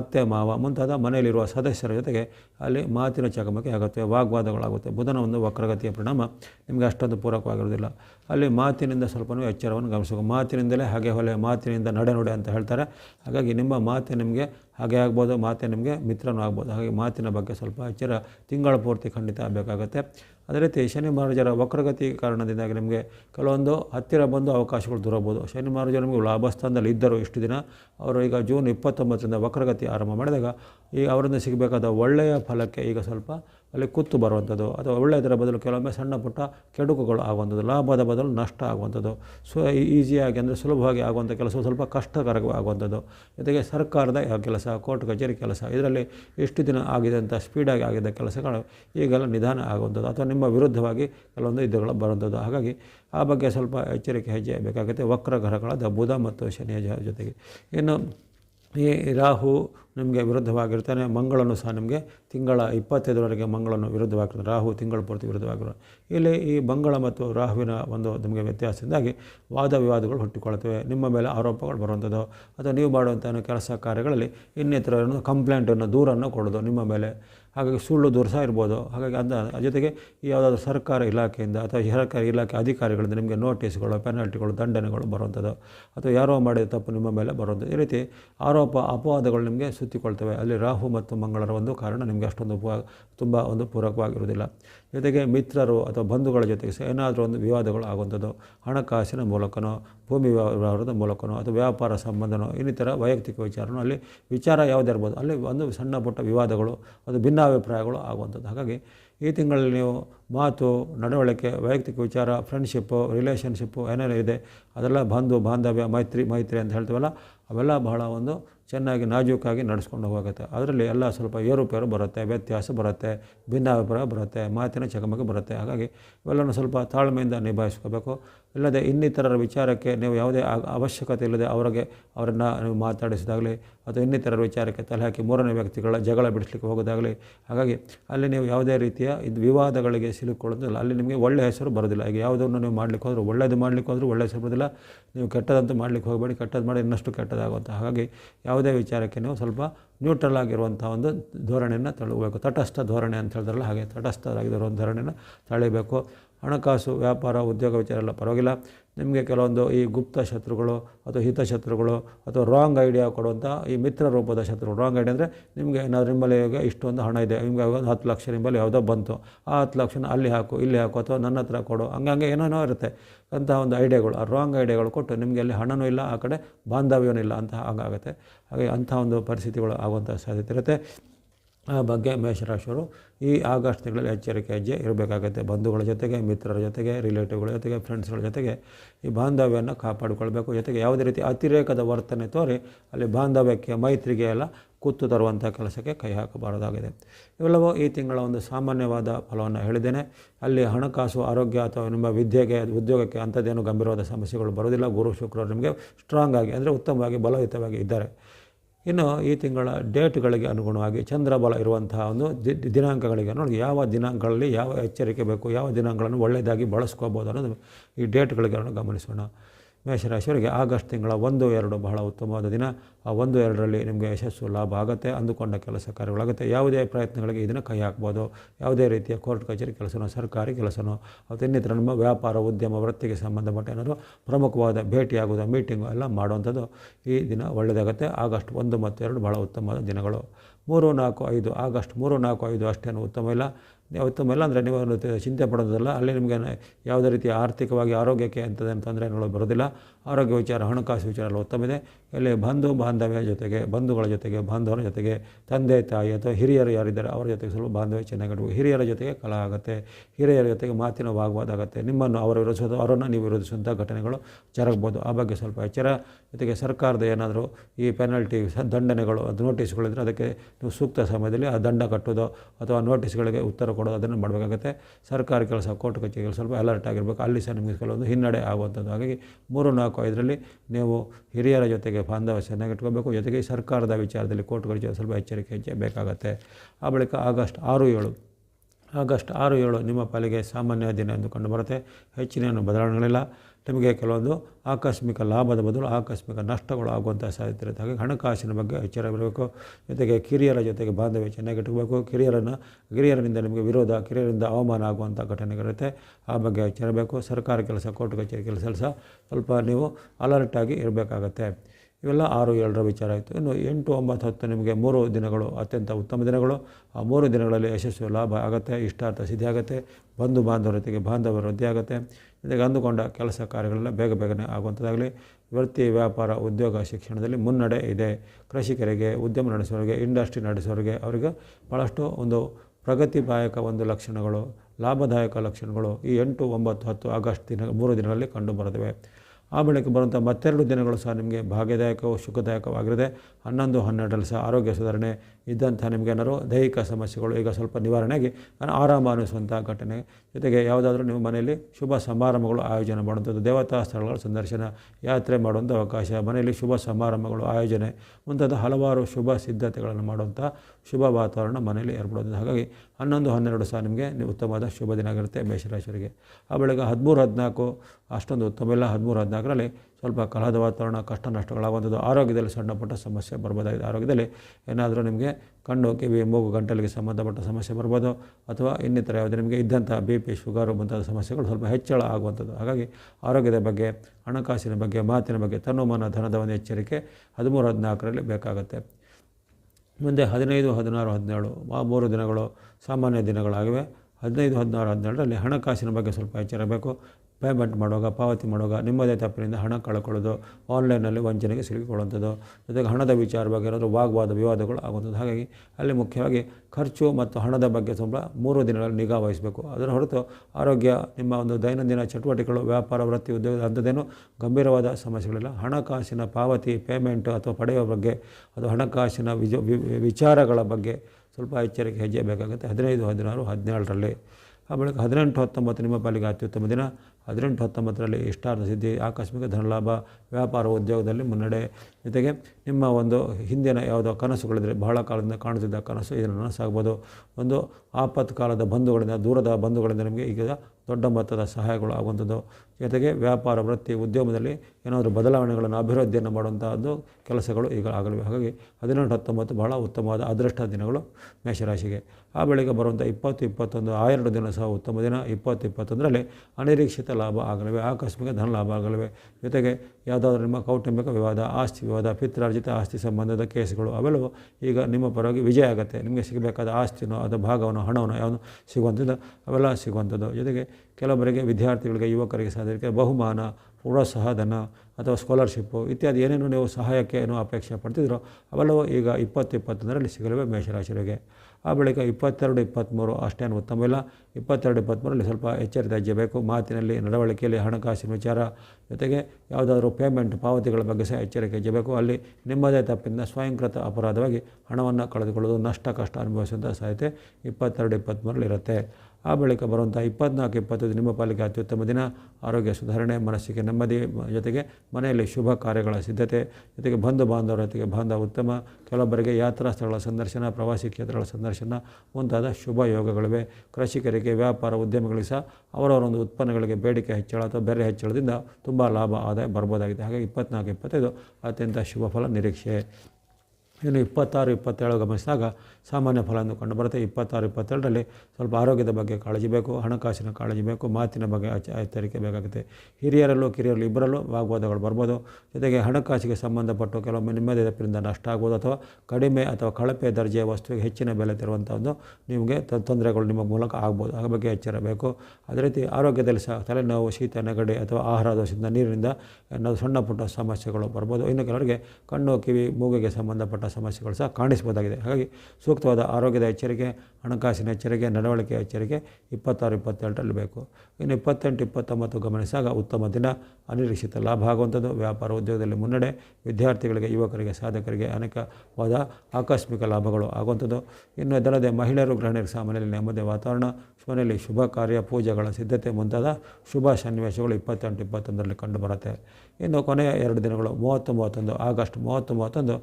ಅತ್ತೆ, ಮಾವ ಮುಂತಾದ ಮನೆಯಲ್ಲಿರುವ ಸದಸ್ಯರ ಜೊತೆಗೆ ಅಲ್ಲಿ ಮಾತಿನ ಚಕಮಕಿ ಆಗುತ್ತೆ, ವಾಗ್ವಾದಗಳಾಗುತ್ತೆ. ಬುಧನ ಒಂದು ವಕ್ರಗತಿಯ ಪರಿಣಾಮ. ನಿಮಗೆ ಅಷ್ಟೊಂದು ಪೂರಕವಾಗಿರೋದಿಲ್ಲ ಅಲ್ಲಿ ಮಾತಿನಿಂದ ಸ್ವಲ್ಪನೂ ಎಚ್ಚರವನ್ನು ಗಮನಿಸಬೇಕು. ಮಾತಿನಿಂದಲೇ ಹಾಗೆ ಹೊಲೆ, ಮಾತಿನಿಂದ ನಡೆ ನುಡೆ ಅಂತ ಹೇಳ್ತಾರೆ. ಹಾಗಾಗಿ ನಿಮ್ಮ ಮಾತೆ ನಿಮಗೆ ಹಾಗೆ ಆಗ್ಬೋದು, ಮಾತೆ ನಿಮಗೆ ಮಿತ್ರನೂ ಆಗ್ಬೋದು. ಹಾಗೆ ಮಾತಿನ ಬಗ್ಗೆ ಸ್ವಲ್ಪ ಎಚ್ಚರ, ತಿಂಗಳ ಪೂರ್ತಿ ಖಂಡಿತ ಆಗಬೇಕಾಗತ್ತೆ. ಅದೇ ರೀತಿ ಶನಿ ಮಹಾರಾಜರ ವಕ್ರಗತಿ ಕಾರಣದಿಂದಾಗಿ ನಿಮಗೆ ಕೆಲವೊಂದು ಹತ್ತಿರ ಬಂದು ಅವಕಾಶಗಳು ದೊರಬೋದು ಶನಿ ಮಹಾರಾಜರು ನಿಮಗೆ ಲಾಭಸ್ಥಾನದಲ್ಲಿ ಇದ್ದರು ಇಷ್ಟು ದಿನ. ಅವರು ಈಗ ಜೂನ್ ಇಪ್ಪತ್ತೊಂಬತ್ತರಿಂದ ವಕ್ರಗತಿ ಆರಂಭ ಮಾಡಿದಾಗ ಈ ಅವರಿಂದ ಸಿಗಬೇಕಾದ ಒಳ್ಳೆಯ ಫಲಕ್ಕೆ ಈಗ ಸ್ವಲ್ಪ ಅಲ್ಲಿ ಕುತ್ತು ಬರುವಂಥದ್ದು. ಅಥವಾ ಒಳ್ಳೆಯದರ ಬದಲು ಕೆಲವೊಮ್ಮೆ ಸಣ್ಣ ಪುಟ್ಟ ಕೆಡುಕುಗಳು ಆಗುವಂಥದ್ದು, ಲಾಭದ ಬದಲು ನಷ್ಟ ಆಗುವಂಥದ್ದು. ಸೊ ಈಸಿಯಾಗಿ ಅಂದರೆ ಸುಲಭವಾಗಿ ಆಗುವಂಥ ಕೆಲಸ ಸ್ವಲ್ಪ ಕಷ್ಟಕರ ಆಗುವಂಥದ್ದು. ಜೊತೆಗೆ ಸರ್ಕಾರದ ಕೆಲಸ, ಕೋರ್ಟ್, ಕಚೇರಿ ಕೆಲಸ, ಇದರಲ್ಲಿ ಎಷ್ಟು ದಿನ ಆಗಿದೆ ಅಂತ ಸ್ಪೀಡಾಗಿ ಆಗಿದ್ದ ಕೆಲಸಗಳು ಈಗೆಲ್ಲ ನಿಧಾನ ಆಗುವಂಥದ್ದು. ಅಥವಾ ನಿಮ್ಮ ವಿರುದ್ಧವಾಗಿ ಕೆಲವೊಂದು ಇದುಗಳು ಬರುವಂಥದ್ದು. ಹಾಗಾಗಿ ಆ ಬಗ್ಗೆ ಸ್ವಲ್ಪ ಎಚ್ಚರಿಕೆ ಹೆಜ್ಜೆ ಬೇಕಾಗುತ್ತೆ. ವಕ್ರ ಗ್ರಹಗಳಾದ ಬುಧ ಮತ್ತು ಶನಿಯ ಜೊತೆಗೆ. ಇನ್ನು ಈ ರಾಹು ನಿಮಗೆ ವಿರುದ್ಧವಾಗಿರ್ತಾನೆ, ಮಂಗಳನು ಸಹ ನಿಮಗೆ ತಿಂಗಳ ಇಪ್ಪತ್ತೈದರವರೆಗೆ ಮಂಗಳನು ವಿರುದ್ಧವಾಗಿರ್ತಾನೆ, ರಾಹು ತಿಂಗಳ ಪೂರ್ತಿ ವಿರುದ್ಧವಾಗಿರೋ ಇಲ್ಲಿ ಈ ಮಂಗಳ ಮತ್ತು ರಾಹುವಿನ ಒಂದು ನಿಮಗೆ ವ್ಯತ್ಯಾಸದಿಂದಾಗಿ ವಾದ ವಿವಾದಗಳು ಹುಟ್ಟಿಕೊಳ್ಳುತ್ತವೆ. ನಿಮ್ಮ ಮೇಲೆ ಆರೋಪಗಳು ಬರುವಂಥದ್ದು. ಅಥವಾ ನೀವು ಮಾಡುವಂಥ ಕೆಲಸ ಕಾರ್ಯಗಳಲ್ಲಿ ಇನ್ನಿತರನ್ನು ಕಂಪ್ಲೇಂಟನ್ನು ದೂರನ್ನು ಕೊಡೋದು ನಿಮ್ಮ ಮೇಲೆ. ಹಾಗಾಗಿ ಸುಳ್ಳು ದೂರ ಸಹ ಇರ್ಬೋದು. ಹಾಗಾಗಿ ಅಂದ ಜೊತೆಗೆ ಯಾವುದಾದ್ರೂ ಸರ್ಕಾರ ಇಲಾಖೆಯಿಂದ ಅಥವಾ ಸರ್ಕಾರಿ ಇಲಾಖೆ ಅಧಿಕಾರಿಗಳಿಂದ ನಿಮಗೆ ನೋಟಿಸ್ಗಳು, ಪೆನಾಲ್ಟಿಗಳು, ದಂಡನೆಗಳು ಬರುವಂಥದ್ದು ಅಥವಾ ಯಾರೋ ಮಾಡಿದ ತಪ್ಪು ನಿಮ್ಮ ಮೇಲೆ ಬರುವಂಥದ್ದು. ಈ ರೀತಿ ಆರೋಪ, ಅಪವಾದಗಳು ನಿಮಗೆ ಸುತ್ತಿಕೊಳ್ತವೆ. ಅಲ್ಲಿ ರಾಹು ಮತ್ತು ಮಂಗಳರ ಒಂದು ಕಾರಣ ನಿಮಗೆ ಅಷ್ಟೊಂದು ತುಂಬ ಒಂದು ಪೂರಕವಾಗಿರುವುದಿಲ್ಲ. ಜೊತೆಗೆ ಮಿತ್ರರು ಅಥವಾ ಬಂಧುಗಳ ಜೊತೆಗೆ ಸಹ ಏನಾದರೂ ಒಂದು ವಿವಾದಗಳು ಆಗುವಂಥದ್ದು ಹಣಕಾಸಿನ ಮೂಲಕನೋ ಭೂಮಿ ವ್ಯವಹಾರದ ಮೂಲಕನೋ ಅಥವಾ ವ್ಯಾಪಾರ ಸಂಬಂಧನೋ, ಇನ್ನಿತರ ವೈಯಕ್ತಿಕ ವಿಚಾರನೋ, ಅಲ್ಲಿ ವಿಚಾರ ಯಾವುದೇ ಇರ್ಬೋದು. ಅಲ್ಲಿ ಒಂದು ಸಣ್ಣ ಪುಟ್ಟ ವಿವಾದಗಳು, ಅದು ಭಿನ್ನಾಭಿಪ್ರಾಯಗಳು ಆಗುವಂಥದ್ದು. ಹಾಗಾಗಿ ಈ ತಿಂಗಳಲ್ಲಿ ನೀವು ಮಾತು, ನಡವಳಿಕೆ, ವೈಯಕ್ತಿಕ ವಿಚಾರ ಫ್ರೆಂಡ್ಶಿಪ್ಪು ರಿಲೇಷನ್ಶಿಪ್ಪು ಏನೇನು ಇದೆ, ಅದೆಲ್ಲ ಬಂಧು, ಬಾಂಧವ್ಯ, ಮೈತ್ರಿ ಮೈತ್ರಿ ಅಂತ ಹೇಳ್ತೀವಲ್ಲ, ಅವೆಲ್ಲ ಬಹಳ ಒಂದು ಚೆನ್ನಾಗಿ ನಾಜೂಕಾಗಿ ನಡೆಸ್ಕೊಂಡು ಹೋಗುತ್ತೆ. ಅದರಲ್ಲಿ ಎಲ್ಲ ಸ್ವಲ್ಪ ಏರುಪೇರು ಬರುತ್ತೆ, ವ್ಯತ್ಯಾಸ ಬರುತ್ತೆ, ಭಿನ್ನಾಭಿಪ್ರಾಯ ಬರುತ್ತೆ, ಮಾತಿನ ಚಕಮಕಿ ಬರುತ್ತೆ. ಹಾಗಾಗಿ ಇವೆಲ್ಲನೂ ಸ್ವಲ್ಪ ತಾಳ್ಮೆಯಿಂದ ನಿಭಾಯಿಸ್ಕೋಬೇಕು. ಇಲ್ಲದೆ ಇನ್ನಿತರರ ವಿಚಾರಕ್ಕೆ ನೀವು ಯಾವುದೇ ಅವಶ್ಯಕತೆ ಇಲ್ಲದೆ ಅವರಿಗೆ ಅವರನ್ನು ನೀವು ಮಾತಾಡಿಸಿದಾಗಲಿ ಅಥವಾ ಇನ್ನಿತರರ ವಿಚಾರಕ್ಕೆ ತಲೆ ಹಾಕಿ ಮೂರನೇ ವ್ಯಕ್ತಿಗಳ ಜಗಳ ಬಿಡಿಸ್ಲಿಕ್ಕೆ ಹೋಗೋದಾಗಲಿ, ಹಾಗಾಗಿ ಅಲ್ಲಿ ನೀವು ಯಾವುದೇ ರೀತಿಯ ಇದು ವಿವಾದಗಳಿಗೆ ಸಿಲುಕೊಳ್ಳೋದಿಲ್ಲ ಅಲ್ಲಿ ನಿಮಗೆ ಒಳ್ಳೆಯ ಹೆಸರು ಬರೋದಿಲ್ಲ. ಈಗ ಯಾವುದನ್ನು ನೀವು ಮಾಡಲಿಕ್ಕೆ ಹೋದರೂ ಒಳ್ಳೆಯದು ಮಾಡಲಿಕ್ಕೆ ಹೋದರೂ ಒಳ್ಳೆಯ ಹೆಸರು ಬರೋದಿಲ್ಲ. ನೀವು ಕೆಟ್ಟದಂತೂ ಮಾಡಲಿಕ್ಕೆ ಹೋಗಬೇಡಿ. ಕೆಟ್ಟದ್ದು ಮಾಡಿ ಇನ್ನಷ್ಟು ಕೆಟ್ಟದಾಗುವಂಥ ಹಾಗಾಗಿ ಯಾವುದೇ ವಿಚಾರಕ್ಕೆ ನೀವು ಸ್ವಲ್ಪ ನ್ಯೂಟ್ರಲ್ ಆಗಿರುವಂಥ ಒಂದು ಧೋರಣೆಯನ್ನು ತಳ್ಳಬೇಕು. ತಟಸ್ಥ ಧೋರಣೆ ಅಂತ ಹೇಳಿದ್ರಲ್ಲ ಹಾಗೆ ತಟಸ್ಥರಾಗಿರೋ ಧೋರಣೆಯನ್ನು ತಳಿಬೇಕು ಹಣಕಾಸು, ವ್ಯಾಪಾರ, ಉದ್ಯೋಗ ವಿಚಾರ ಎಲ್ಲ ಪರವಾಗಿಲ್ಲ. ನಿಮಗೆ ಕೆಲವೊಂದು ಈ ಗುಪ್ತ ಶತ್ರುಗಳು ಅಥವಾ ಹಿತಶತ್ರುಗಳು ಅಥವಾ ರಾಂಗ್ ಐಡಿಯಾ ಕೊಡುವಂಥ ಈ ಮಿತ್ರ ರೂಪದ ಶತ್ರು ರಾಂಗ್ ಐಡಿಯಾ ಅಂದರೆ ನಿಮಗೆ ಏನಾದರೂ ನಿಮ್ಮಲ್ಲಿ ಈಗ ಇಷ್ಟೊಂದು ಹಣ ಇದೆ, ನಿಮಗೆ ಒಂದು ಹತ್ತು ಲಕ್ಷ ನಿಮ್ಮಲ್ಲಿ ಯಾವುದೋ ಬಂತು. ಆ ಹತ್ತು ಲಕ್ಷನ ಅಲ್ಲಿ ಹಾಕು, ಇಲ್ಲಿ ಹಾಕು ಅಥವಾ ನನ್ನ ಹತ್ರ ಕೊಡು, ಹಂಗೆ ಏನೇನೋ ಇರುತ್ತೆ. ಅಂತಹ ಒಂದು ಐಡಿಯಾಗಳು ಆ ರಾಂಗ್ ಐಡಿಯಾಗಳು ಕೊಟ್ಟು ನಿಮಗೆ ಅಲ್ಲಿ ಹಣನೂ ಇಲ್ಲ, ಆ ಕಡೆ ಬಾಂಧವ್ಯವೂ ಇಲ್ಲ ಅಂತ ಹಾಗಾಗುತ್ತೆ. ಹಾಗೆ ಅಂಥ ಒಂದು ಪರಿಸ್ಥಿತಿಗಳು ಆಗುವಂಥ ಸಾಧ್ಯತೆ ಇರುತ್ತೆ. ಬಗ್ಗೆ ಮೇಷರಾಶಿಯವರು ಈ ಆಗಸ್ಟ್ ತಿಂಗಳಲ್ಲಿ ಎಚ್ಚರಿಕೆ ಹೆಜ್ಜೆ ಇರಬೇಕಾಗುತ್ತೆ. ಬಂಧುಗಳ ಜೊತೆಗೆ, ಮಿತ್ರರ ಜೊತೆಗೆ ರಿಲೇಟಿವ್ಗಳ ಜೊತೆಗೆ ಫ್ರೆಂಡ್ಸ್ಗಳ ಜೊತೆಗೆ ಈ ಬಾಂಧವ್ಯವನ್ನು ಕಾಪಾಡಿಕೊಳ್ಬೇಕು. ಜೊತೆಗೆ ಯಾವುದೇ ರೀತಿ ಅತಿರೇಕದ ವರ್ತನೆ ತೋರಿ ಅಲ್ಲಿ ಬಾಂಧವ್ಯಕ್ಕೆ ಮೈತ್ರಿಗೆ ಎಲ್ಲ ಕುತ್ತು ತರುವಂಥ ಕೆಲಸಕ್ಕೆ ಕೈ ಹಾಕಬಾರದಾಗಿದೆ. ಇವೆಲ್ಲವೂ ಈ ತಿಂಗಳ ಒಂದು ಸಾಮಾನ್ಯವಾದ ಫಲವನ್ನು ಹೇಳಿದ್ದೇನೆ. ಅಲ್ಲಿ ಹಣಕಾಸು, ಆರೋಗ್ಯ ಅಥವಾ ನಿಮ್ಮ ವಿದ್ಯೆಗೆ, ಉದ್ಯೋಗಕ್ಕೆ ಅಂಥದ್ದೇನು ಗಂಭೀರವಾದ ಸಮಸ್ಯೆಗಳು ಬರೋದಿಲ್ಲ ಗುರು, ಶುಕ್ರರು ನಿಮಗೆ ಸ್ಟ್ರಾಂಗ್ ಆಗಿ, ಅಂದರೆ ಉತ್ತಮವಾಗಿ, ಬಲಯುತವಾಗಿ ಇದ್ದಾರೆ. ಇನ್ನು ಈ ತಿಂಗಳ ಡೇಟ್ಗಳಿಗೆ ಅನುಗುಣವಾಗಿ ಚಂದ್ರಬಲ ಇರುವಂತಹ ಒಂದು ದಿನಾಂಕಗಳಿಗೆ ನೋಡಿ ಯಾವ ದಿನಾಂಕಗಳಲ್ಲಿ ಯಾವ ಎಚ್ಚರಿಕೆ ಬೇಕು, ಯಾವ ದಿನಾಂಕಗಳನ್ನು ಒಳ್ಳೆಯದಾಗಿ ಬಳಸ್ಕೋಬೋದು ಅನ್ನೋದು ಈ ಡೇಟ್ಗಳಿಗೆ ಗಮನಿಸೋಣ. ಮೇಷರಾಶಿಯವರಿಗೆ ಆಗಸ್ಟ್ ತಿಂಗಳ ಒಂದು, ಎರಡು ಬಹಳ ಉತ್ತಮವಾದ ದಿನ. ಆ ಒಂದು, ಎರಡರಲ್ಲಿ ನಿಮಗೆ ಯಶಸ್ಸು, ಲಾಭ ಆಗುತ್ತೆ. ಅಂದುಕೊಂಡ ಕೆಲಸ ಕಾರ್ಯಗಳಾಗುತ್ತೆ. ಯಾವುದೇ ಪ್ರಯತ್ನಗಳಿಗೆ ಇದನ್ನು ಕೈ ಹಾಕ್ಬೋದು. ಯಾವುದೇ ರೀತಿಯ ಕೋರ್ಟ್ ಕಚೇರಿ ಕೆಲಸನೋ, ಸರ್ಕಾರಿ ಕೆಲಸನೋ, ಅಥವಾ ಇನ್ನಿತರ ನಮ್ಮ ವ್ಯಾಪಾರ, ಉದ್ಯಮ, ವೃತ್ತಿಗೆ ಸಂಬಂಧಪಟ್ಟ ಏನಾದರೂ ಪ್ರಮುಖವಾದ ಭೇಟಿಯಾಗುವುದು ಮೀಟಿಂಗು ಎಲ್ಲ ಮಾಡುವಂಥದ್ದು ಈ ದಿನ ಒಳ್ಳೆಯದಾಗುತ್ತೆ. ಆಗಸ್ಟ್ ಒಂದು ಮತ್ತು ಎರಡು ಬಹಳ ಉತ್ತಮವಾದ ದಿನಗಳು. ಮೂರು, ನಾಲ್ಕು, ಐದು, ಆಗಸ್ಟ್ ಮೂರು, ನಾಲ್ಕು, ಐದು ಅಷ್ಟೇನು ಉತ್ತಮ ಇಲ್ಲ. ನೀವು ಅಂದರೆ ನೀವು ಚಿಂತೆ ಪಡೋದಿಲ್ಲ. ಅಲ್ಲಿ ನಿಮಗೆ ಯಾವುದೇ ರೀತಿಯ ಆರ್ಥಿಕವಾಗಿ ಆರೋಗ್ಯಕ್ಕೆ ಅಂಥದ್ದೇನು ತೊಂದರೆಗಳು ಬರೋದಿಲ್ಲ. ಆರೋಗ್ಯ ವಿಚಾರ, ಹಣಕಾಸು ವಿಚಾರ ಎಲ್ಲ ಉತ್ತಮ ಇದೆ. ಇಲ್ಲಿ ಬಂಧು ಬಾಂಧವ್ಯ ಜೊತೆಗೆ, ಬಂಧುಗಳ ಜೊತೆಗೆ, ಬಾಂಧವರ ಜೊತೆಗೆ, ತಂದೆ, ತಾಯಿ ಅಥವಾ ಹಿರಿಯರು ಯಾರಿದ್ದಾರೆ ಅವರ ಜೊತೆಗೆ ಸ್ವಲ್ಪ ಬಾಂಧವ್ಯ ಚೆನ್ನಾಗಿಡಬೇಕು ಹಿರಿಯರ ಜೊತೆಗೆ ಕಳ ಆಗುತ್ತೆ. ಹಿರಿಯರ ಜೊತೆಗೆ ಮಾತಿನ ವಾಗ್ವಾದ ಆಗುತ್ತೆ ನಿಮ್ಮನ್ನು ಅವರು ವಿರೋಧಿಸೋದು, ಅವರನ್ನು ನೀವು ವಿರೋಧಿಸುವಂಥ ಘಟನೆಗಳು ಜರಗ್ಬೋದು. ಆ ಬಗ್ಗೆ ಸ್ವಲ್ಪ ಎಚ್ಚರ. ಜೊತೆಗೆ ಸರ್ಕಾರದ ಏನಾದರೂ ಈ ಪೆನಾಲ್ಟಿ ದಂಡನೆಗಳು, ಅದು ನೋಟಿಸ್ಗಳಿದ್ರೆ ಅದಕ್ಕೆ ನೀವು ಸೂಕ್ತ ಸಮಯದಲ್ಲಿ ಆ ದಂಡ ಕಟ್ಟೋದು ಅಥವಾ ನೋಟಿಸ್ಗಳಿಗೆ ಉತ್ತರ ಕೊಡೋದು, ಅದನ್ನು ಮಾಡಬೇಕಾಗುತ್ತೆ. ಸರ್ಕಾರಿ ಕೆಲಸ, ಕೋರ್ಟ್ ಕಚೇರಿಗಳು ಸ್ವಲ್ಪ ಅಲರ್ಟ್ ಆಗಿರಬೇಕು. ಅಲ್ಲಿ ಸಹ ನಿಮಗೆ ಕೆಲವೊಂದು ಹಿನ್ನಡೆ ಆಗುವಂಥದ್ದು. ಹಾಗಾಗಿ ಮೂರು ನಾಲ್ಕು, ಐದರಲ್ಲಿ ನೀವು ಹಿರಿಯರ ಜೊತೆಗೆ ಬಾಂಧವ್ಯ ಚೆನ್ನಾಗಿ ಇಟ್ಕೋಬೇಕು. ಜೊತೆಗೆ ಸರ್ಕಾರದ ವಿಚಾರದಲ್ಲಿ ಕೋರ್ಟ್ಗಳ ಜೊತೆ ಸ್ವಲ್ಪ ಎಚ್ಚರಿಕೆ ಬೇಕಾಗುತ್ತೆ. ಆ ಬಳಿಕ ಆಗಸ್ಟ್ ಆರು, ಏಳು ಆಗಸ್ಟ್ ಆರು ಏಳು ನಿಮ್ಮ ಪಾಲಿಗೆ ಸಾಮಾನ್ಯ ದಿನ ಎಂದು ಕಂಡುಬರುತ್ತೆ ಹೆಚ್ಚಿನ ಏನು ಬದಲಾವಣೆಗಳಿಲ್ಲ. ನಿಮಗೆ ಕೆಲವೊಂದು ಆಕಸ್ಮಿಕ ಲಾಭದ ಬದಲು ಆಕಸ್ಮಿಕ ನಷ್ಟಗಳು ಆಗುವಂಥ ಸಾಧ್ಯತೆ ಇರುತ್ತೆ. ಹಾಗೆ ಹಣಕಾಸಿನ ಬಗ್ಗೆ ಎಚ್ಚರ ಇರಬೇಕು. ಜೊತೆಗೆ ಕಿರಿಯರ ಜೊತೆಗೆ ಬಾಂಧವ್ಯ ಚೆನ್ನಾಗಿ ಇಟ್ಕೋಬೇಕು. ಕಿರಿಯರನ್ನು ಕಿರಿಯರಿಂದ ನಿಮಗೆ ವಿರೋಧ, ಕಿರಿಯರಿಂದ ಅವಮಾನ ಆಗುವಂಥ ಘಟನೆಗಳಿರುತ್ತೆ ಆ ಬಗ್ಗೆ ಎಚ್ಚರಬೇಕು ಸರ್ಕಾರ ಕೆಲಸ, ಕೋರ್ಟ್ ಕಚೇರಿ ಕೆಲಸ, ಸ್ವಲ್ಪ ನೀವು ಅಲರ್ಟಾಗಿ ಇರಬೇಕಾಗತ್ತೆ. ಇವೆಲ್ಲ ಆರು ಏಳರ ವಿಚಾರ ಆಯಿತು. ಇನ್ನು ಎಂಟು ಒಂಬತ್ತು ಹತ್ತು ನಿಮಗೆ ಮೂರು ದಿನಗಳು ಅತ್ಯಂತ ಉತ್ತಮ ದಿನಗಳು. ಆ ಮೂರು ದಿನಗಳಲ್ಲಿ ಯಶಸ್ಸು ಲಾಭ ಆಗುತ್ತೆ, ಇಷ್ಟಾರ್ಥ ಸಿದ್ಧಿ ಆಗುತ್ತೆ, ಬಂಧು ಬಾಂಧವರ ಜೊತೆಗೆ ಬಾಂಧವ್ಯ ವೃದ್ಧಿ ಆಗುತ್ತೆ. ಜೊತೆಗೆ ಅಂದುಕೊಂಡ ಕೆಲಸ ಕಾರ್ಯಗಳೆಲ್ಲ ಬೇಗ ಬೇಗನೆ ಆಗುವಂಥದ್ದಾಗಲಿ. ವೃತ್ತಿ, ವ್ಯಾಪಾರ, ಉದ್ಯೋಗ, ಶಿಕ್ಷಣದಲ್ಲಿ ಮುನ್ನಡೆ ಇದೆ. ಕೃಷಿಕರಿಗೆ, ಉದ್ಯಮ ನಡೆಸೋರಿಗೆ ಇಂಡಸ್ಟ್ರಿ ನಡೆಸೋರಿಗೆ ಅವರಿಗೆ ಭಾಳಷ್ಟು ಒಂದು ಪ್ರಗತಿದಾಯಕ ಒಂದು ಲಕ್ಷಣಗಳು, ಲಾಭದಾಯಕ ಲಕ್ಷಣಗಳು ಈ ಎಂಟು ಒಂಬತ್ತು ಹತ್ತು ಆಗಸ್ಟ್ ದಿನ ಮೂರು ದಿನಗಳಲ್ಲಿ ಕಂಡು ಬರುತ್ತವೆ. ಆ ಬಳಿಕ ಬರುವಂಥ ಮತ್ತೆರಡು ದಿನಗಳು ಸಹ ನಿಮಗೆ ಭಾಗ್ಯದಾಯಕವು ಸುಖದಾಯಕವಾಗಿರದೆ ಹನ್ನೊಂದು ಹನ್ನೆರಡರಲ್ಲಿ ಸಹ ಆರೋಗ್ಯ ಸುಧಾರಣೆ ಇದ್ದಂಥ ನಿಮಗೇನಾದ್ರು ದೈಹಿಕ ಸಮಸ್ಯೆಗಳು, ಈಗ ಸ್ವಲ್ಪ ನಿವಾರಣೆಯಾಗಿ ಆರಾಮ ಅನ್ನಿಸುವಂಥ ಘಟನೆ. ಜೊತೆಗೆ ಯಾವುದಾದ್ರೂ ನಿಮ್ಮ ಮನೆಯಲ್ಲಿ ಶುಭ ಸಮಾರಂಭಗಳು ಆಯೋಜನೆ ಮಾಡುವಂಥದ್ದು, ದೇವತಾ ಸ್ಥಳಗಳ ಸಂದರ್ಶನ, ಯಾತ್ರೆ ಮಾಡುವಂಥ ಅವಕಾಶ, ಮನೆಯಲ್ಲಿ ಶುಭ ಸಮಾರಂಭಗಳು ಆಯೋಜನೆ, ಮುಂತಾದ ಹಲವಾರು ಶುಭ ಸಿದ್ಧತೆಗಳನ್ನು ಮಾಡುವಂಥ ಶುಭ ವಾತಾವರಣ ಮನೆಯಲ್ಲಿ ಏರ್ಪಡೋದು ಹಾಗಾಗಿ ಹನ್ನೊಂದು, ಹನ್ನೆರಡು ಸಹ ನಿಮಗೆ ಉತ್ತಮವಾದ ಶುಭ ದಿನ ಆಗಿರುತ್ತೆ ಮೇಷರಾಶಿಯವರಿಗೆ. ಆ ಬಳಿಕ ಹದಿಮೂರು, ಹದಿನಾಲ್ಕು, ಅಷ್ಟೊಂದು ಉತ್ತಮ, ಇಲ್ಲ ಹದಿಮೂರು, ಹದಿನಾಲ್ಕರಲ್ಲಿ ಸ್ವಲ್ಪ ಕಲಹದ ವಾತಾವರಣ, ಕಷ್ಟ ನಷ್ಟಗಳಾಗುವಂಥದ್ದು, ಆರೋಗ್ಯದಲ್ಲಿ ಸಣ್ಣ ಪುಟ್ಟ ಸಮಸ್ಯೆ ಬರ್ಬೋದಾಗಿದೆ. ಆರೋಗ್ಯದಲ್ಲಿ ಏನಾದರೂ ನಿಮಗೆ ಕಣ್ಣು, ಕಿವಿ, ಮೂಗು, ಗಂಟಲಿಗೆ ಸಂಬಂಧಪಟ್ಟ ಸಮಸ್ಯೆ ಬರ್ಬೋದು, ಅಥವಾ ಇನ್ನಿತರ ಯಾವುದೇ ನಿಮಗೆ ಇದ್ದಂಥ ಬಿ ಪಿ, ಶುಗರು ಮುಂತಾದ ಸಮಸ್ಯೆಗಳು ಸ್ವಲ್ಪ ಹೆಚ್ಚಳ ಆಗುವಂಥದ್ದು. ಹಾಗಾಗಿ ಆರೋಗ್ಯದ ಬಗ್ಗೆ, ಹಣಕಾಸಿನ ಬಗ್ಗೆ, ಮಾತಿನ ಬಗ್ಗೆ, ತನುಮಾನ ಧನದ ಒಂದು ಎಚ್ಚರಿಕೆ ಹದಿಮೂರು, ಹದಿನಾಲ್ಕರಲ್ಲಿ ಬೇಕಾಗುತ್ತೆ. ಮುಂದೆ ಹದಿನೈದು, ಹದಿನಾರು, ಹದಿನೇಳು, ಆ ಮೂರು ದಿನಗಳು ಸಾಮಾನ್ಯ ದಿನಗಳಾಗಿವೆ. ಹದಿನೈದು, ಹದಿನಾರು, ಹದಿನೇಳರಲ್ಲಿ ಹಣಕಾಸಿನ ಬಗ್ಗೆ ಸ್ವಲ್ಪ ಎಚ್ಚರ ಬೇಕು. ಪೇಮೆಂಟ್ ಮಾಡುವಾಗ, ಪಾವತಿ ಮಾಡುವಾಗ ನಿಮ್ಮದೇ ತಪ್ಪಿನಿಂದ ಹಣ ಕಳ್ಕೊಳ್ಳೋದು ಆನ್ಲೈನಲ್ಲಿ ವಂಚನೆಗೆ ಸಿಲುಕಿಕೊಳ್ಳುವಂಥದ್ದು, ಜೊತೆಗೆ ಹಣದ ವಿಚಾರ ಬಗ್ಗೆ ಏನಾದರೂ ವಾಗ್ವಾದ, ವಿವಾದಗಳು ಆಗುವಂಥದ್ದು. ಹಾಗಾಗಿ ಅಲ್ಲಿ ಮುಖ್ಯವಾಗಿ ಖರ್ಚು ಮತ್ತು ಹಣದ ಬಗ್ಗೆ ಸಂಬಳ ಮೂರು ದಿನಗಳಲ್ಲಿ ನಿಗಾ ವಹಿಸಬೇಕು. ಅದರ ಹೊರತು ಆರೋಗ್ಯ, ನಿಮ್ಮ ಒಂದು ದೈನಂದಿನ ಚಟುವಟಿಕೆಗಳು, ವ್ಯಾಪಾರ, ವೃತ್ತಿ, ಉದ್ಯೋಗ ಅಂಥದ್ದೇನು ಗಂಭೀರವಾದ ಸಮಸ್ಯೆಗಳಿಲ್ಲ. ಹಣಕಾಸಿನ ಪಾವತಿ, ಪೇಮೆಂಟ್ ಅಥವಾ ಪಡೆಯುವ ಬಗ್ಗೆ, ಅದು ಹಣಕಾಸಿನ ವಿಚಾರಗಳ ಬಗ್ಗೆ ಸ್ವಲ್ಪ ಎಚ್ಚರಿಕೆ ಹೆಜ್ಜೆ ಬೇಕಾಗುತ್ತೆ ಹದಿನೈದು, ಹದಿನಾರು, ಹದಿನೇಳರಲ್ಲಿ. ಆ ಹದಿನೆಂಟು ಹತ್ತೊಂಬತ್ತು ನಿಮ್ಮ ಪಾಲಿಗೆ ಅತ್ಯುತ್ತಮ ದಿನ. ಹದಿನೆಂಟು ಹತ್ತೊಂಬತ್ತರಲ್ಲಿ ಇಷ್ಟಾರ್ಥ ಸಿದ್ಧಿ, ಆಕಸ್ಮಿಕ ಧನಲಾಭ, ವ್ಯಾಪಾರ ಉದ್ಯೋಗದಲ್ಲಿ ಮುನ್ನಡೆ. ಜೊತೆಗೆ ನಿಮ್ಮ ಒಂದು ಹಿಂದಿನ ಯಾವುದೋ ಕನಸುಗಳಿದ್ರೆ ಬಹಳ ಕಾಲದಿಂದ ಕಾಣುತ್ತಿದ್ದ ಕನಸು, ಇದನ್ನು ನನಸಾಗ್ಬೋದು ಒಂದು ಆಪತ್ಕಾಲದ ಬಂಧುಗಳಿಂದ, ದೂರದ ಬಂಧುಗಳಿಂದ ನಿಮಗೆ ಈಗ ದೊಡ್ಡ ಮೊತ್ತದ ಸಹಾಯಗಳು ಆಗುವಂಥದ್ದು. ಜೊತೆಗೆ ವ್ಯಾಪಾರ, ವೃತ್ತಿ ಉದ್ಯಮದಲ್ಲಿ ಏನಾದರೂ ಬದಲಾವಣೆಗಳನ್ನು, ಅಭಿವೃದ್ಧಿಯನ್ನು ಮಾಡುವಂಥದ್ದು ಕೆಲಸಗಳು ಈಗ ಆಗಲಿವೆ. ಹಾಗಾಗಿ ಹದಿನೆಂಟು ಹತ್ತೊಂಬತ್ತು ಬಹಳ ಉತ್ತಮವಾದ ಅದೃಷ್ಟ ದಿನಗಳು ಮೇಷರಾಶಿಗೆ. ಆ ಬೆಳಗ್ಗೆ ಬರುವಂಥ ಇಪ್ಪತ್ತು ಇಪ್ಪತ್ತೊಂದು ಆ ಎರಡು ದಿನ ಸಹ ಉತ್ತಮ ದಿನ. ಇಪ್ಪತ್ತು ಇಪ್ಪತ್ತೊಂದರಲ್ಲಿ ಅನಿರೀಕ್ಷಿತ ಲಾಭ ಆಗಲಿವೆ, ಆಕಸ್ಮಿಕ ಧನ ಲಾಭ ಆಗಲಿವೆ. ಜೊತೆಗೆ ಯಾವುದಾದ್ರೂ ನಿಮ್ಮ ಕೌಟುಂಬಿಕ ವಿವಾದ, ಆಸ್ತಿ ವಿವಾದ, ಪಿತ್ರಾರ್ಜಿತ ಆಸ್ತಿ ಸಂಬಂಧದ ಕೇಸ್ಗಳು ಅವೆಲ್ಲವೂ ಈಗ ನಿಮ್ಮ ಪರವಾಗಿ ವಿಜಯ ಆಗುತ್ತೆ. ನಿಮಗೆ ಸಿಗಬೇಕಾದ ಆಸ್ತಿನೋ ಅಥವಾ ಭಾಗವನ್ನು ಹಣವನ್ನು ಯಾವುದು ಸಿಗುವಂಥದ್ದು ಅವೆಲ್ಲ ಸಿಗುವಂಥದ್ದು. ಜೊತೆಗೆ ಕೆಲವೊಬ್ಬರಿಗೆ ವಿದ್ಯಾರ್ಥಿಗಳಿಗೆ, ಯುವಕರಿಗೆ ಸಾಧಕರಿಗೆ ಬಹುಮಾನ ಪ್ರೋತ್ಸಾಹ ಧನ ಅಥವಾ ಸ್ಕಾಲರ್ಶಿಪ್ಪು ಇತ್ಯಾದಿ ಏನೇನು ನೀವು ಸಹಾಯಕ್ಕೆ ಏನೋ ಅಪೇಕ್ಷೆ ಪಡ್ತಿದ್ರೋ ಅವೆಲ್ಲವೂ ಈಗ ಇಪ್ಪತ್ತು ಇಪ್ಪತ್ತೊಂದರಲ್ಲಿ ಸಿಗಲಿವೆ ಮೇಷರಾಶಿಯವರಿಗೆ. ಆ ಬಳಿಕ ಇಪ್ಪತ್ತೆರಡು, ಇಪ್ಪತ್ತ್ಮೂರು ಅಷ್ಟೇನು ಉತ್ತಮ ಇಲ್ಲ ಇಪ್ಪತ್ತೆರಡು, ಇಪ್ಪತ್ತ್ಮೂರಲ್ಲಿ ಸ್ವಲ್ಪ ಎಚ್ಚರಿಕೆ ಹೆಜ್ಜೆ ಬೇಕು ಮಾತಿನಲ್ಲಿ ನಡವಳಿಕೆಯಲ್ಲಿ ಹಣಕಾಸಿನ ವಿಚಾರ ಜೊತೆಗೆ ಯಾವುದಾದ್ರೂ ಪೇಮೆಂಟ್ ಪಾವತಿಗಳ ಬಗ್ಗೆ ಸಹ ಎಚ್ಚರಿಕೆ ಜಬೇಕು ಅಲ್ಲಿ ನಿಮ್ಮದೇ ತಪ್ಪಿಂದ ಸ್ವಯಂಕೃತ ಅಪರಾಧವಾಗಿ ಹಣವನ್ನು ಕಳೆದುಕೊಳ್ಳೋದು ನಷ್ಟ, ಕಷ್ಟ ಅನುಭವಿಸುವಂಥ ಸಾಧ್ಯತೆ ಇಪ್ಪತ್ತೆರಡು ಇಪ್ಪತ್ತ್ಮೂರಲ್ಲಿ ಇರುತ್ತೆ ಆ ಬಳಿಕ ಬರುವಂಥ ಇಪ್ಪತ್ನಾಲ್ಕು ಇಪ್ಪತ್ತೈದು ನಿಮ್ಮ ಪಾಲಿಗೆ ಅತ್ಯುತ್ತಮ ದಿನ. ಆರೋಗ್ಯ ಸುಧಾರಣೆ, ಮನಸ್ಸಿಗೆ ನೆಮ್ಮದಿ ಜೊತೆಗೆ ಮನೆಯಲ್ಲಿ ಶುಭ ಕಾರ್ಯಗಳ ಸಿದ್ಧತೆ, ಜೊತೆಗೆ ಬಂಧು ಬಾಂಧವರ ಜೊತೆಗೆ ಬಾಂಧ ಉತ್ತಮ. ಕೆಲವೊಬ್ಬರಿಗೆ ಯಾತ್ರಾ ಸ್ಥಳಗಳ ಸಂದರ್ಶನ, ಪ್ರವಾಸಿ ಕ್ಷೇತ್ರಗಳ ಸಂದರ್ಶನ ಮುಂತಾದ ಶುಭ ಯೋಗಗಳಿವೆ. ಕೃಷಿಕರಿಗೆ, ವ್ಯಾಪಾರ ಉದ್ಯಮಗಳಿಗೆ ಸಹ ಅವರವರ ಒಂದು ಉತ್ಪನ್ನಗಳಿಗೆ ಬೇಡಿಕೆ ಹೆಚ್ಚಳ ಅಥವಾ ಬೆರೆ ಹೆಚ್ಚಳದಿಂದ ತುಂಬ ಲಾಭ ಆದಾಯ ಬರ್ಬೋದಾಗಿದೆ. ಹಾಗೆ ಇಪ್ಪತ್ನಾಲ್ಕು ಇಪ್ಪತ್ತೈದು ಅತ್ಯಂತ ಶುಭ ಫಲ ನಿರೀಕ್ಷೆ. ಇನ್ನು ಇಪ್ಪತ್ತಾರು ಇಪ್ಪತ್ತೇಳು ಗಮನಿಸಿದಾಗ ಸಾಮಾನ್ಯ ಫಲ ಎಂದು ಕಂಡುಬರುತ್ತೆ ಇಪ್ಪತ್ತಾರು ಇಪ್ಪತ್ತೆರಡರಲ್ಲಿ ಸ್ವಲ್ಪ ಆರೋಗ್ಯದ ಬಗ್ಗೆ ಕಾಳಜಿ ಬೇಕು, ಹಣಕಾಸಿನ ಕಾಳಜಿ ಬೇಕು, ಮಾತಿನ ಬಗ್ಗೆ ಎಚ್ಚರಿಕೆ ಬೇಕಾಗುತ್ತೆ. ಹಿರಿಯರಲ್ಲೂ, ಕಿರಿಯರಲ್ಲೂ ಇಬ್ಬರಲ್ಲೂ ವಾಗ್ವಾದಗಳು ಬರ್ಬೋದು. ಜೊತೆಗೆ ಹಣಕಾಸಿಗೆ ಸಂಬಂಧಪಟ್ಟು ಕೆಲವೊಮ್ಮೆ ನಿಮ್ಮದೇ ನಷ್ಟ ಆಗ್ಬೋದು ಅಥವಾ ಕಡಿಮೆ ಅಥವಾ ಕಳಪೆ ದರ್ಜೆಯ ವಸ್ತುವಿಗೆ ಹೆಚ್ಚಿನ ಬೆಲೆ ತರುವಂಥ ಒಂದು ನಿಮಗೆ ತೊಂದರೆಗಳು ನಿಮ್ಮ ಮೂಲಕ ಆಗ್ಬೋದು. ಆ ಬಗ್ಗೆ ಎಚ್ಚರಬೇಕು ಅದೇ ರೀತಿ ಆರೋಗ್ಯದಲ್ಲಿ ಸಹ ತಲೆನೋವು, ಶೀತ, ನೆಗಡಿ ಅಥವಾ ಆಹಾರ ದೋಷದಿಂದ ನೀರಿನಿಂದ ಸಣ್ಣ ಪುಟ್ಟ ಸಮಸ್ಯೆಗಳು ಬರ್ಬೋದು. ಇನ್ನು ಕೆಲವರಿಗೆ ಕಣ್ಣು, ಕಿವಿ, ಮೂಗಿಗೆ ಸಂಬಂಧಪಟ್ಟ ಸಮಸ್ಯೆಗಳು ಸಹ ಕಾಣಿಸ್ಬೋದಾಗಿದೆ ಹಾಗಾಗಿ ಸೂಕ್ತವಾದ ಆರೋಗ್ಯದ ಎಚ್ಚರಿಕೆ, ಹಣಕಾಸಿನ ಎಚ್ಚರಿಕೆ, ನಡವಳಿಕೆ ಎಚ್ಚರಿಕೆ ಇಪ್ಪತ್ತಾರು, ಇಪ್ಪತ್ತೆರಡರಲ್ಲಿ ಬೇಕು. ಇನ್ನು ಇಪ್ಪತ್ತೆಂಟು, ಇಪ್ಪತ್ತೊಂಬತ್ತು ಗಮನಿಸಿದಾಗ ಉತ್ತಮ ದಿನ, ಅನಿರೀಕ್ಷಿತ ಲಾಭ ಆಗುವಂಥದ್ದು. ವ್ಯಾಪಾರ ಉದ್ಯೋಗದಲ್ಲಿ ಮುನ್ನಡೆ, ವಿದ್ಯಾರ್ಥಿಗಳಿಗೆ, ಯುವಕರಿಗೆ, ಸಾಧಕರಿಗೆ ಅನೇಕವಾದ ಆಕಸ್ಮಿಕ ಲಾಭಗಳು ಆಗುವಂಥದ್ದು. ಇನ್ನು ಇದಲ್ಲದೆ ಮಹಿಳೆಯರು, ಗೃಹಿಣಿಯರು ಸಾಮಾನ್ಯದಲ್ಲಿ ನೆಮ್ಮದಿ ವಾತಾವರಣ, ಮನೆಯಲ್ಲಿ ಶುಭ ಕಾರ್ಯ, ಪೂಜೆಗಳ ಸಿದ್ಧತೆ ಮುಂತಾದ ಶುಭ ಸನ್ನಿವೇಶಗಳು ಇಪ್ಪತ್ತೆಂಟು, ಇಪ್ಪತ್ತೊಂದರಲ್ಲಿ ಕಂಡುಬರುತ್ತೆ. ಇನ್ನು ಕೊನೆಯ ಎರಡು ದಿನಗಳು, ಮೂವತ್ತು, ಮೂವತ್ತೊಂದು, ಆಗಸ್ಟ್ ಮೂವತ್ತು, ಮೂವತ್ತೊಂದು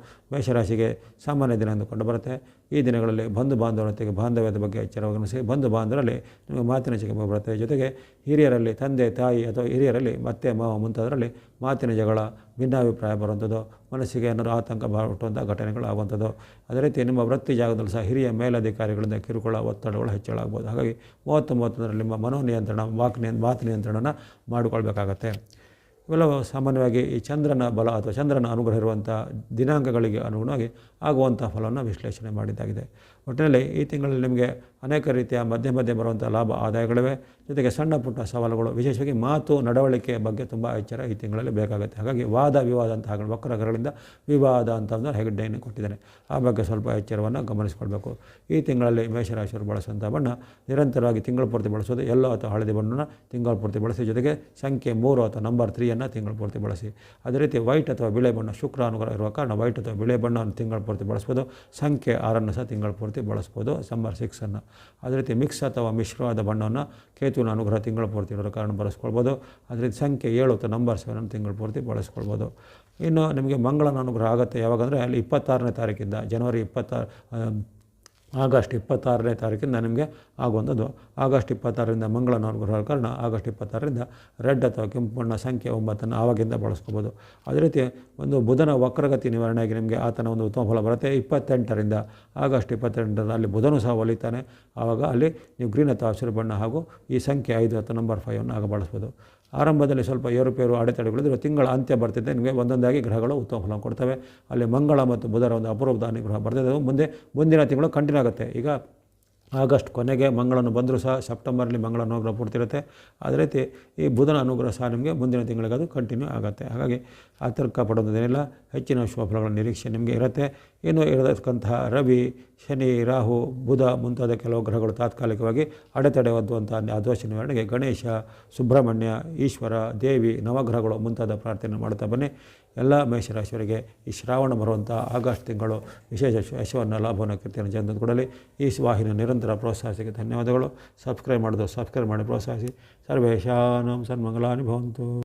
ಮೇಷರಾಶಿಗೆ ಸಾಮಾನ್ಯ ದಿನ ಎಂದು ಬರುತ್ತೆ. ಈ ದಿನಗಳಲ್ಲಿ ಬಂಧು ಬಾಂಧವರೊಂದಿಗೆ ಬಾಂಧವ್ಯದ ಬಗ್ಗೆ ಎಚ್ಚರವಾಗಿ ಗಮನಿಸಿ ಬಂಧು ಬಾಂಧವರಲ್ಲಿ ನಿಮಗೆ ಮಾತಿನ ಜಗಳ ಬರುತ್ತೆ. ಜೊತೆಗೆ ಹಿರಿಯರಲ್ಲಿ ತಂದೆ, ತಾಯಿ ಅಥವಾ ಹಿರಿಯರಲ್ಲಿ ಮತ್ತೆ ಮಾವ ಮುಂತಾದರಲ್ಲಿ ಮಾತಿನ ಜಗಳ, ಭಿನ್ನಾಭಿಪ್ರಾಯ ಬರುವಂಥದ್ದು, ಮನಸ್ಸಿಗೆ ಏನಾದರೂ ಆತಂಕ ಹುಟ್ಟುವಂಥ ಘಟನೆಗಳು ಆಗುವಂಥದ್ದು. ಅದೇ ರೀತಿ ನಿಮ್ಮ ವೃತ್ತಿ ಜಾಗದಲ್ಲಿ ಸಹ ಹಿರಿಯ ಮೇಲಧಿಕಾರಿಗಳಿಂದ ಕಿರುಕುಳ, ಒತ್ತಡಗಳು ಹೆಚ್ಚಳ ಆಗ್ಬೋದು ಹಾಗಾಗಿ ಮೂವತ್ತು ನಿಮ್ಮ ಮನೋನಿಯಂತ್ರಣ, ವಾಕ್ ನಿಯಂತ್ರಣ ಮಾತು ನಿಯಂತ್ರಣನ ಮಾಡಿಕೊಳ್ಬೇಕಾಗತ್ತೆ ಇವೆಲ್ಲವೂ ಸಾಮಾನ್ಯವಾಗಿ ಈ ಚಂದ್ರನ ಬಲ ಅಥವಾ ಚಂದ್ರನ ಅನುಗ್ರಹ ಇರುವಂಥ ದಿನಾಂಕಗಳಿಗೆ ಅನುಗುಣವಾಗಿ ಆಗುವಂಥ ಫಲವನ್ನು ವಿಶ್ಲೇಷಣೆ ಮಾಡಿದ್ದಾಗಿದೆ. ಒಟ್ಟಿನಲ್ಲಿ ಈ ತಿಂಗಳಲ್ಲಿ ನಿಮಗೆ ಅನೇಕ ರೀತಿಯ ಮಧ್ಯೆ ಮಧ್ಯೆ ಬರುವಂಥ ಲಾಭ ಆದಾಯಗಳಿವೆ. ಜೊತೆಗೆ ಸಣ್ಣ ಪುಟ್ಟ ಸವಾಲುಗಳು, ವಿಶೇಷವಾಗಿ ಮಾತು ನಡವಳಿಕೆ ಬಗ್ಗೆ ತುಂಬ ಎಚ್ಚರ ಈ ತಿಂಗಳಲ್ಲಿ ಬೇಕಾಗುತ್ತೆ. ಹಾಗಾಗಿ ವಾದ ವಿವಾದ ಅಂತ ಹಾಗೆ ವಕ್ರಗ್ರಹಗಳಿಂದ ವಿವಾದ ಅಂತ ಒಂದು ಹೆಗ್ಡೆಯನ್ನು ಕೊಟ್ಟಿದ್ದಾನೆ ಆ ಬಗ್ಗೆ ಸ್ವಲ್ಪ ಎಚ್ಚರವನ್ನು ಗಮನಿಸಿಕೊಳ್ಬೇಕು. ಈ ತಿಂಗಳಲ್ಲಿ ಮೇಷರಾಶಿಯವರು ಬಳಸುವಂಥ ಬಣ್ಣ ನಿರಂತರವಾಗಿ ತಿಂಗಳ ಪೂರ್ತಿ ಬಳಸೋದು, ಎಲ್ಲೋ ಅಥವಾ ಹಳದಿ ಬಣ್ಣನ ತಿಂಗಳ ಪೂರ್ತಿ ಬಳಸಿ, ಜೊತೆಗೆ ಸಂಖ್ಯೆ ಮೂರು ಅಥವಾ ನಂಬರ್ ತ್ರೀಯನ್ನು ತಿಂಗಳ ಪೂರ್ತಿ ಬಳಸಿ. ಅದೇ ರೀತಿ ವೈಟ್ ಅಥವಾ ಬಿಳೆ ಬಣ್ಣ ಶುಕ್ರ ಅನುಗ್ರಹ ಇರುವ ಕಾರಣ ವೈಟ್ ಅಥವಾ ಬಿಳೆ ಬಣ್ಣವನ್ನು ತಿಂಗಳ ಪೂರ್ತಿ ಬಳಸ್ಬೋದು. ಸಂಖ್ಯೆ ಆರನ್ನು ಸಹ ತಿಂಗಳ ಪೂರ್ತಿ ಬಳಸ್ಬೋದು ಸಂಬರ್ ಸಿಕ್ಸನ್ನು ಅದೇ ರೀತಿ ಮಿಕ್ಸ್ ಅಥವಾ ಮಿಶ್ರವಾದ ಬಣ್ಣವನ್ನು ಕೇತುವಿನ ಅನುಗ್ರಹ ತಿಂಗಳ ಪೂರ್ತಿ ಇರೋ ಕಾರಣ ಬಳಸ್ಕೊಳ್ಬೋದು. ಅದೇ ರೀತಿ ಸಂಖ್ಯೆ ಏಳು ಅಥವಾ ನಂಬರ್ ಸೆವೆನ್ ತಿಂಗಳ ಪೂರ್ತಿ ಬಳಸ್ಕೊಳ್ಬೋದು. ಇನ್ನು ನಿಮಗೆ ಮಂಗಳನ ಅನುಗ್ರಹ ಆಗುತ್ತೆ ಯಾವಾಗಂದರೆ ಅಲ್ಲಿ ಇಪ್ಪತ್ತಾರನೇ ತಾರೀಕಿಂದ, ಜನವರಿ ಇಪ್ಪತ್ತಾರು ಆಗಸ್ಟ್ ಇಪ್ಪತ್ತಾರನೇ ತಾರೀಕಿಂದ ನಿಮಗೆ ಆಗುವಂಥದ್ದು. ಆಗಸ್ಟ್ ಇಪ್ಪತ್ತಾರರಿಂದ ಮಂಗಳನ ಅನುಗ್ರಹ ಕಾರಣ ಆಗಸ್ಟ್ ಇಪ್ಪತ್ತಾರರಿಂದ ರೆಡ್ ಅಥವಾ ಕೆಂಪು ಬಣ್ಣ ಸಂಖ್ಯೆ ಒಂಬತ್ತನ್ನು ಆವಾಗಿಂದ ಬಳಸ್ಕೋಬೋದು. ಅದೇ ರೀತಿ ಒಂದು ಬುಧನ ವಕ್ರಗತಿ ನಿವಾರಣೆಯಾಗಿ ನಿಮಗೆ ಆತನ ಒಂದು ಉತ್ತಮ ಫಲ ಬರುತ್ತೆ. ಇಪ್ಪತ್ತೆಂಟರಿಂದ ಆಗಸ್ಟ್ ಇಪ್ಪತ್ತೆಂಟರಿಂದ ಅಲ್ಲಿ ಬುಧನೂ ಸಹ ಒಲಿತಾನೆ. ಆವಾಗ ಅಲ್ಲಿ ನೀವು ಗ್ರೀನ್ ಅಥವಾ ಹಸಿರು ಬಣ್ಣ ಹಾಗೂ ಈ ಸಂಖ್ಯೆ ಐದು ಅಥವಾ ನಂಬರ್ ಫೈವನ್ನು ಆಗ ಬಳಸ್ಬೋದು. ಆರಂಭದಲ್ಲಿ ಸ್ವಲ್ಪ ಏರುಪೇರು ಅಡೆತಡೆಗಳಿದ್ರೆ ತಿಂಗಳ ಅಂತ್ಯ ಬರ್ತಿದ್ದೆ ನಿಮಗೆ ಒಂದೊಂದಾಗಿ ಗ್ರಹಗಳು ಉತ್ತಮ ಫಲ ಕೊಡ್ತವೆ. ಅಲ್ಲಿ ಮಂಗಳ ಮತ್ತು ಬುಧರ ಒಂದು ಅಪರೂಪದ ಅನುಗ್ರಹ ಬರ್ತಿದ್ದವು ಮುಂದೆ, ಮುಂದಿನ ತಿಂಗಳು ಕಂಟಿನ್ಯೂ ಆಗುತ್ತೆ. ಈಗ ಆಗಸ್ಟ್ ಕೊನೆಗೆ ಮಂಗಳನು ಬಂದರೂ ಸಹ ಸೆಪ್ಟೆಂಬರ್ಲಿ ಮಂಗಳ ಅನುಗ್ರಹ ಪೂರ್ತಿರುತ್ತೆ. ಅದೇ ರೀತಿ ಈ ಬುಧನ ಅನುಗ್ರಹ ಸಹ ನಿಮಗೆ ಮುಂದಿನ ತಿಂಗಳಿಗೆ ಅದು ಕಂಟಿನ್ಯೂ ಆಗುತ್ತೆ. ಹಾಗಾಗಿ ಆತಂಕ ಪಡೋದೇನಿಲ್ಲ ಹೆಚ್ಚಿನ ಶುಭಫಲಗಳ ನಿರೀಕ್ಷೆ ನಿಮಗೆ ಇರುತ್ತೆ. ಇನ್ನು ಇರತಕ್ಕಂತಹ ರವಿ, ಶನಿ, ರಾಹು, ಬುಧ ಮುಂತಾದ ಕೆಲವು ಗ್ರಹಗಳು ತಾತ್ಕಾಲಿಕವಾಗಿ ಅಡೆತಡೆ ಒದ್ದುವಂಥ ಆ ದೋಷ ನಿವಾರಣೆಗೆ ಗಣೇಶ, ಸುಬ್ರಹ್ಮಣ್ಯ, ಈಶ್ವರ, ದೇವಿ, ನವಗ್ರಹಗಳು ಮುಂತಾದ ಪ್ರಾರ್ಥನೆ ಮಾಡ್ತಾ ಬನ್ನಿ. ಎಲ್ಲ ಮೇಷರಾಶಿಯವರಿಗೆ ಈ ಶ್ರಾವಣ ಬರುವಂಥ ಆಗಸ್ಟ್ ತಿಂಗಳು ವಿಶೇಷ ಯಶವನ್ನು ಲಾಭವನ್ನು ಕೀರ್ತಿಯನ್ನು ಜನ ಕೊಡಲಿ. ಈ ವಾಹಿನ ನಿರಂತರ ಪ್ರೋತ್ಸಾಹಿಸಿಗೆ ಧನ್ಯವಾದಗಳು. ಸಬ್ಸ್ಕ್ರೈಬ್ ಮಾಡೋದು ಸಬ್ಸ್ಕ್ರೈಬ್ ಮಾಡಿ ಪ್ರೋತ್ಸಾಹಿಸಿ. ಸರ್ವೇಶಾನಂ ಸನ್ಮಂಗಲಾನಿ ಭವಂತು.